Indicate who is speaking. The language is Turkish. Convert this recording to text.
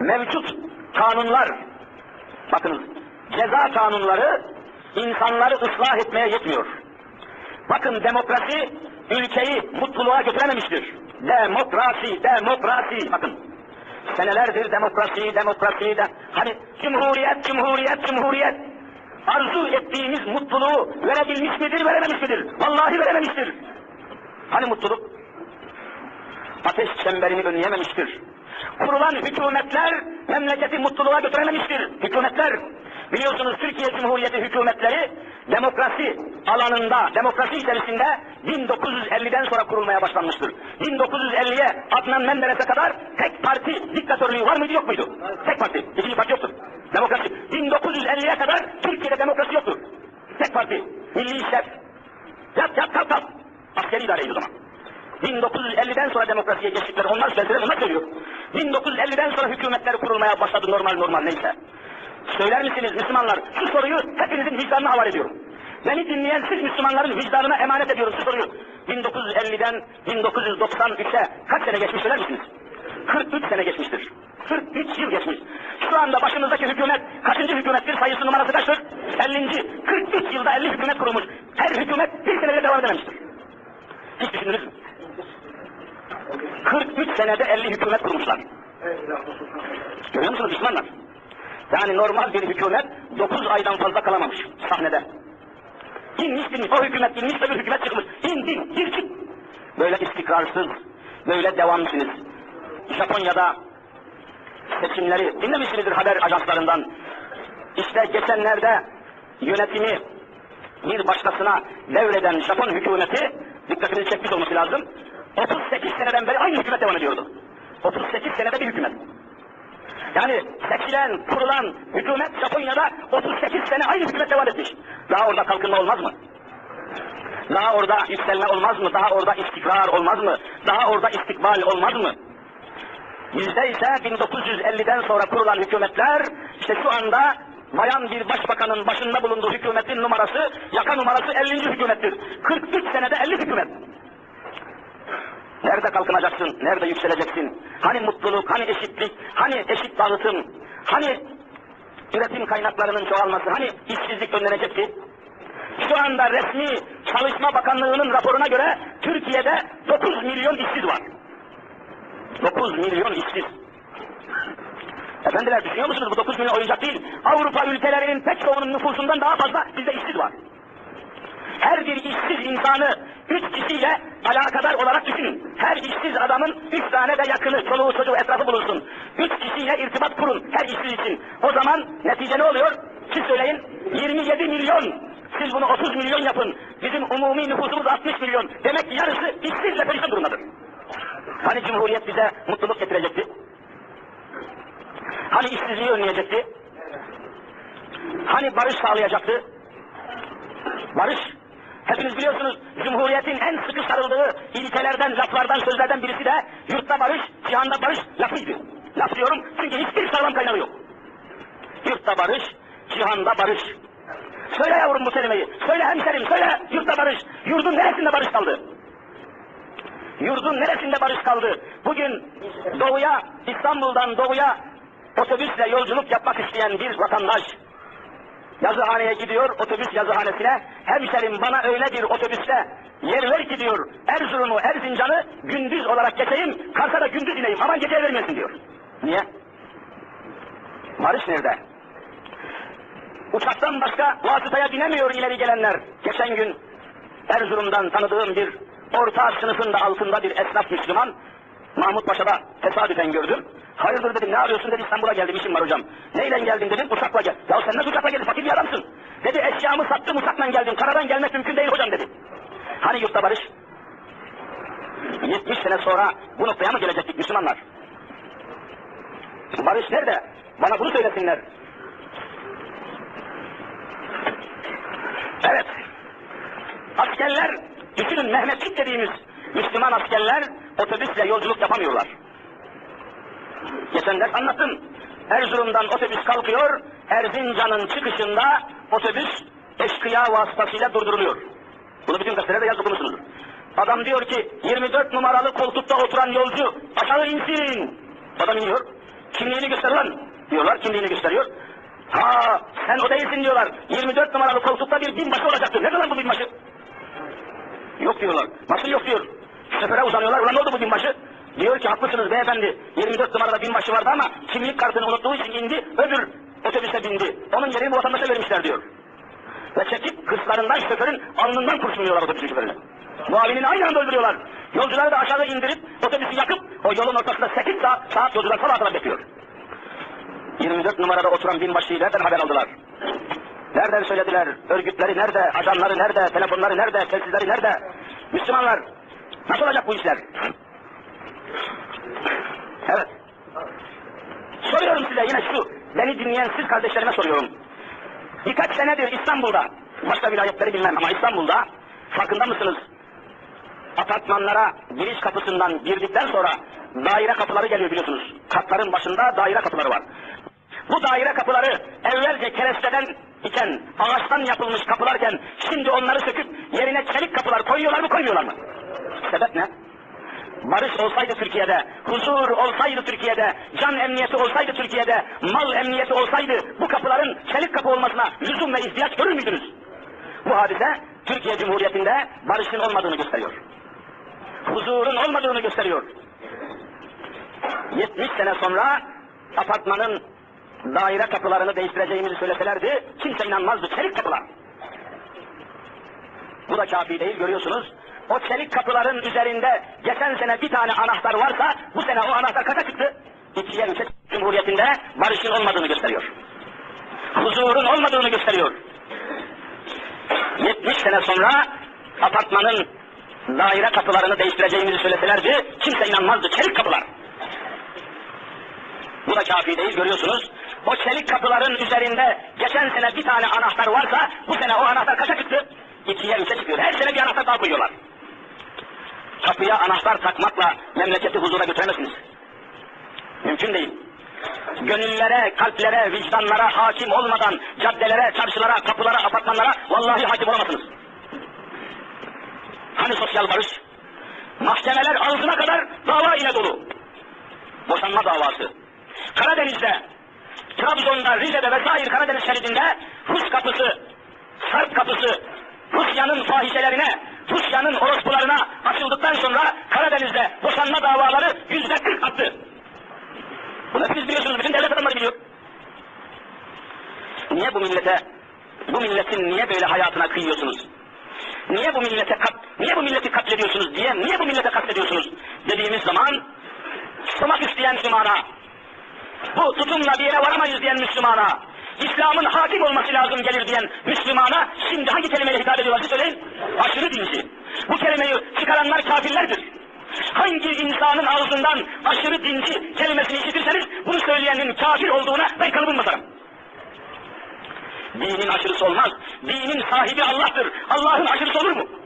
Speaker 1: mevcut kanunlar, bakınız ceza kanunları insanları ıslah etmeye yetmiyor. Bakın demokrasi ülkeyi mutluluğa götürememiştir. Demokrasi, demokrasi, bakın. Senelerdir demokrasi, demokrasi, de, hani cumhuriyet, cumhuriyet, cumhuriyet. Arzu ettiğimiz mutluluğu verebilmiş midir, verememiş midir? Vallahi verememiştir. Hani mutluluk? Ateş çemberini önleyememiştir. Kurulan hükümetler memleketi mutluluğa götürememiştir. Hükümetler, biliyorsunuz Türkiye Cumhuriyeti hükümetleri demokrasi alanında, demokrasi içerisinde 1950'den sonra kurulmaya başlanmıştır. 1950'ye Adnan Menderes'e kadar tek parti diktatörlüğü var mıydı yok muydu? Tek parti, ikinci parti yoktur. Demokrasi. 1950'ye kadar Türkiye'de demokrasi yoktur. Tek parti, milli şef. Yat yat kalk kalk. Askeri idareydi o zaman. 1950'den sonra demokrasiye geçtikleri onlar söylediler, onlar söylüyor. 1950'den sonra hükümetler kurulmaya başladı normal normal neyse. Söyler misiniz Müslümanlar? Şu soruyu hepinizin vicdanına havale ediyorum. Beni dinleyen siz Müslümanların vicdanına emanet ediyorum şu soruyu. 1950'den 1993'e kaç sene geçmiş söyler misiniz? 43 sene geçmiştir. 43 yıl geçmiş. Şu anda başımızdaki hükümet kaçıncı hükümettir? Sayısı numarası kaçtır? 50. 43 yılda 50 hükümet kurulmuş. Her hükümet bir senede devam edememiştir. Senede 50 hükümet kurmuşlar. Görüyor musunuz Müslümanlar? Yani normal bir hükümet 9 aydan fazla kalamamış sahnede. İnmiş binmiş, o hükümet inmiş, öbür hükümet çıkmış. İn, bin, gir çık. Böyle istikrarsız, böyle devamsınız. Japonya'da seçimleri dinlemişsinizdir haber ajanslarından. İşte geçenlerde yönetimi bir başkasına devreden Japon hükümeti dikkatinizi çekmiş olması lazım. 38 seneden beri aynı hükümet devam ediyordu. 38 senede bir hükümet. Yani seçilen, kurulan hükümet Japonya'da 38 sene aynı hükümet devam etmiş. Daha orada kalkınma olmaz mı? Daha orada yükselme olmaz mı? Daha orada istikrar olmaz mı? Daha orada istikbal olmaz mı? Bizde ise 1950'den sonra kurulan hükümetler işte şu anda bayan bir başbakanın başında bulunduğu hükümetin numarası, yaka numarası 50. hükümettir. 43 senede 50 hükümet. Nerede kalkınacaksın? Nerede yükseleceksin? Hani mutluluk, hani eşitlik, hani eşit dağıtım, hani üretim kaynaklarının çoğalması, hani işsizlik önlenecekti? Şu anda resmi Çalışma Bakanlığı'nın raporuna göre Türkiye'de 9 milyon işsiz var. 9 milyon işsiz. Efendiler düşünüyor musunuz bu 9 milyon oyuncak değil. Avrupa ülkelerinin pek çoğunun nüfusundan daha fazla bizde işsiz var. Her bir işsiz insanı üç kişiyle alakadar olarak düşünün. Her işsiz adamın üç tane de yakını, çoluğu çocuğu etrafı bulunsun. Üç kişiyle irtibat kurun her işsiz için. O zaman netice ne oluyor? Siz söyleyin. 27 milyon. Siz bunu 30 milyon yapın. Bizim umumi nüfusumuz 60 milyon. Demek ki yarısı işsizle perişan durumdadır. Hani Cumhuriyet bize mutluluk getirecekti? Hani işsizliği önleyecekti? Hani barış sağlayacaktı? Barış. Hepiniz biliyorsunuz Cumhuriyet'in en sıkı sarıldığı ilkelerden, laflardan, sözlerden birisi de yurtta barış, cihanda barış lafıydı. Laf diyorum çünkü hiçbir sağlam kaynağı yok. Yurtta barış, cihanda barış. Söyle yavrum bu kelimeyi. Söyle hemşerim, söyle yurtta barış. Yurdun neresinde barış kaldı? Yurdun neresinde barış kaldı? Bugün doğuya, İstanbul'dan doğuya otobüsle yolculuk yapmak isteyen bir vatandaş yazıhaneye gidiyor, otobüs yazıhanesine. Hemşerim bana öyle bir otobüste yer ver ki diyor, Erzurum'u, Erzincan'ı gündüz olarak geçeyim, Kars'a da gündüz ineyim, aman gece vermesin diyor. Niye? Barış nerede? Uçaktan başka vasıtaya binemiyor ileri gelenler. Geçen gün Erzurum'dan tanıdığım bir orta sınıfın da altında bir esnaf Müslüman, Mahmut Paşa'da tesadüfen gördüm. Hayırdır dedim, ne arıyorsun dedi, İstanbul'a geldim, işim var hocam. Neyle geldin dedim, uçakla gel. Ya sen nasıl uçakla geldin, fakir bir adamsın. Dedi, eşyamı sattım, uçakla geldim, karadan gelmek mümkün değil hocam dedi. Hani yurtta barış? 70 sene sonra bu noktaya mı gelecektik Müslümanlar? Barış nerede? Bana bunu söylesinler. Evet. Askerler, düşünün Mehmetçik dediğimiz Müslüman askerler otobüsle yolculuk yapamıyorlar. Geçen ders anlattım. Erzurum'dan otobüs kalkıyor, Erzincan'ın çıkışında otobüs eşkıya vasıtasıyla durduruluyor. Bunu bütün gazetelerde yazıp okumuşsunuzdur. Adam diyor ki 24 numaralı koltukta oturan yolcu aşağı insin. Adam iniyor. Kimliğini göster lan diyorlar. Kimliğini gösteriyor. Ha sen o değilsin diyorlar. 24 numaralı koltukta bir binbaşı olacaktı. Nerede lan bu binbaşı? Yok diyorlar. Nasıl yok diyor. Sefere uzanıyorlar. Ulan ne oldu bu binbaşı? Diyor ki haklısınız beyefendi. 24 numarada binbaşı vardı ama kimlik kartını unuttuğu için indi. Öbür otobüse bindi. Onun yerini bu vatandaşa vermişler diyor. Ve çekip hırslarından şoförün alnından kurşunluyorlar otobüsün şoförünü. Muavinini aynı anda öldürüyorlar. Yolcuları da aşağıda indirip otobüsü yakıp o yolun ortasında 8 saat, saat yolcular kadar bekliyor. 24 numarada oturan binbaşıyı nereden haber aldılar? Nereden söylediler? Örgütleri nerede? Ajanları nerede? Telefonları nerede? Telsizleri nerede? Müslümanlar nasıl olacak bu işler? Evet. Soruyorum size yine şu, beni dinleyen siz kardeşlerime soruyorum. Birkaç senedir İstanbul'da, başka vilayetleri bilmem ama İstanbul'da farkında mısınız? Apartmanlara giriş kapısından girdikten sonra daire kapıları geliyor biliyorsunuz. Katların başında daire kapıları var. Bu daire kapıları evvelce keresteden iken, ağaçtan yapılmış kapılarken şimdi onları söküp yerine çelik kapılar koyuyorlar mı koymuyorlar mı? Sebep ne? Barış olsaydı Türkiye'de, huzur olsaydı Türkiye'de, can emniyeti olsaydı Türkiye'de, mal emniyeti olsaydı bu kapıların çelik kapı olmasına lüzum ve ihtiyaç görür müydünüz? Bu hadise Türkiye Cumhuriyeti'nde barışın olmadığını gösteriyor. Huzurun olmadığını gösteriyor. 70 sene sonra apartmanın daire kapılarını değiştireceğimizi söyleselerdi kimse inanmazdı. Çelik kapılar. Bu da kafi değil görüyorsunuz. O çelik kapıların üzerinde geçen sene bir tane anahtar varsa bu sene o anahtar kaça çıktı? İkiye üçe Cumhuriyetinde barışın olmadığını gösteriyor. Huzurun olmadığını gösteriyor. 70 sene sonra apartmanın daire kapılarını değiştireceğimizi söyleselerdi kimse inanmazdı. Çelik kapılar. Bu da kafi değil görüyorsunuz. O çelik kapıların üzerinde geçen sene bir tane anahtar varsa bu sene o anahtar kaça çıktı? İkiye üçe çıkıyor. Her sene bir anahtar daha koyuyorlar. Kapıya anahtar takmakla memleketi huzura götüremezsiniz. Mümkün değil. Gönüllere, kalplere, vicdanlara hakim olmadan caddelere, çarşılara, kapılara, apartmanlara vallahi hakim olamazsınız. Hani sosyal barış? Mahkemeler ağzına kadar dava ile dolu. Boşanma davası. Karadeniz'de, Trabzon'da, Rize'de vesaire Karadeniz şeridinde Rus kapısı, Sarp kapısı, Rusya'nın fahişelerine, Rusya'nın orospularına açıldıktan sonra Karadeniz'de boşanma davaları yüzde kırk attı. Bunu hepiniz biliyorsunuz, bütün devlet adamları biliyor. Niye bu millete, bu milletin niye böyle hayatına kıyıyorsunuz? Niye bu millete kat, niye bu milleti katlediyorsunuz diye, niye bu millete katlediyorsunuz dediğimiz zaman, sumak isteyen Müslümana, bu tutumla bir yere varamayız diyen Müslümana, İslam'ın hakim olması lazım gelir diyen Müslümana şimdi hangi kelimeyle hitap ediyorlar söyleyin? Aşırı dinci. Bu kelimeyi çıkaranlar kafirlerdir. Hangi insanın ağzından aşırı dinci kelimesini işitirseniz bunu söyleyenin kafir olduğuna ben kalıbım basarım. Dinin aşırısı olmaz. Dinin sahibi Allah'tır. Allah'ın aşırısı olur mu?